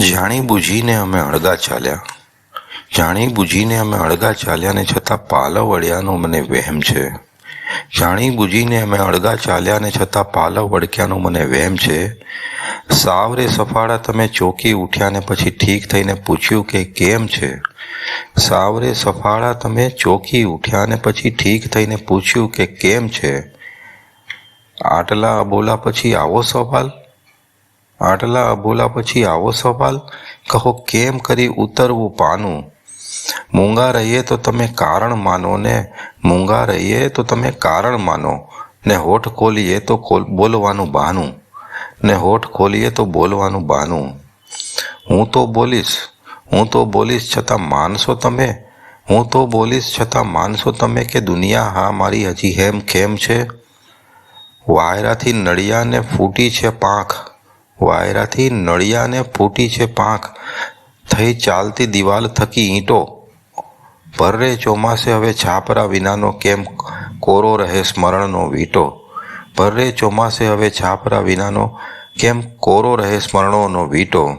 જાણી બૂજીને અમે અળગા ચાલ્યા. જાણી બૂજીને અમે અળગા ચાલ્યા ને છતાં પાલવ વળ્યાનો મને વહેમ છે. જાણી બૂજીને અમે અળગા ચાલ્યા ને છતાં પાલવ વળક્યાનો મને વહેમ છે. સાવરે સફાળા તમે ચોકી ઉઠ્યા ને પછી ઠીક થઈને પૂછ્યું કે કેમ છે? સાવરે સફાળા તમે ચોકી ઉઠ્યા ને પછી ઠીક થઈને પૂછ્યું કે કેમ છે? આટલા અબોલા પછી આવો સવાલ? આટલા અબોલા પછી આવો સવાલ? કહો, કેમ કરી ઉતરવું પાનું? મૂંગા રહીએ તો તમે કારણ માનો ને? મૂંગા રહીએ તો તમે કારણ માનો? ને હોઠ ખોલીએ તો બોલવાનું બહાનું ને હોઠ ખોલીએ તો બોલવાનું બહાનું હું તો બોલીશ, હું તો બોલીશ છતાં માનશો તમે? હું તો બોલીશ છતાં માનશો તમે કે દુનિયા હા મારી હજી હેમ કેમ છે? વાયરાથી નળિયાને ફૂટી છે પાંખ. વાયરાથી નળિયાને ફૂટી છે પાંખ. થઈ ચાલતી દિવાલ થકી ઈંટો. ભર્રે ચોમાસે હવે છાપરા વિનાનો કેમ કોરો રહે સ્મરણનો વીટો? ભર્રે ચોમાસે હવે છાપરા વિનાનો કેમ કોરો રહે સ્મરણોનો વીટો?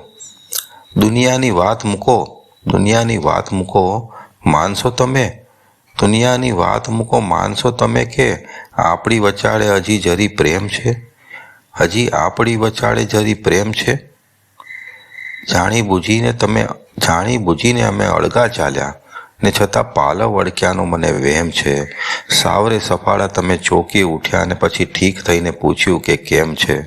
દુનિયાની વાત મૂકો, દુનિયાની વાત મૂકો, માનશો તમે? દુનિયાની વાત મૂકો, માનશો તમે કે આપણી વચાળે હજી જરી પ્રેમ છે? હજી આપણી વચાળે જરી પ્રેમ છે? જાણી બૂજીને તમે, જાણી બૂજીને અમે અળગા ચાલ્યા. ને છતાં પાલવ અડક્યાનો મને વહેમ છે. સાવરે સફાળા તમે ચોકી ઉઠ્યા ને પછી ઠીક થઈને પૂછ્યું કે કેમ છે?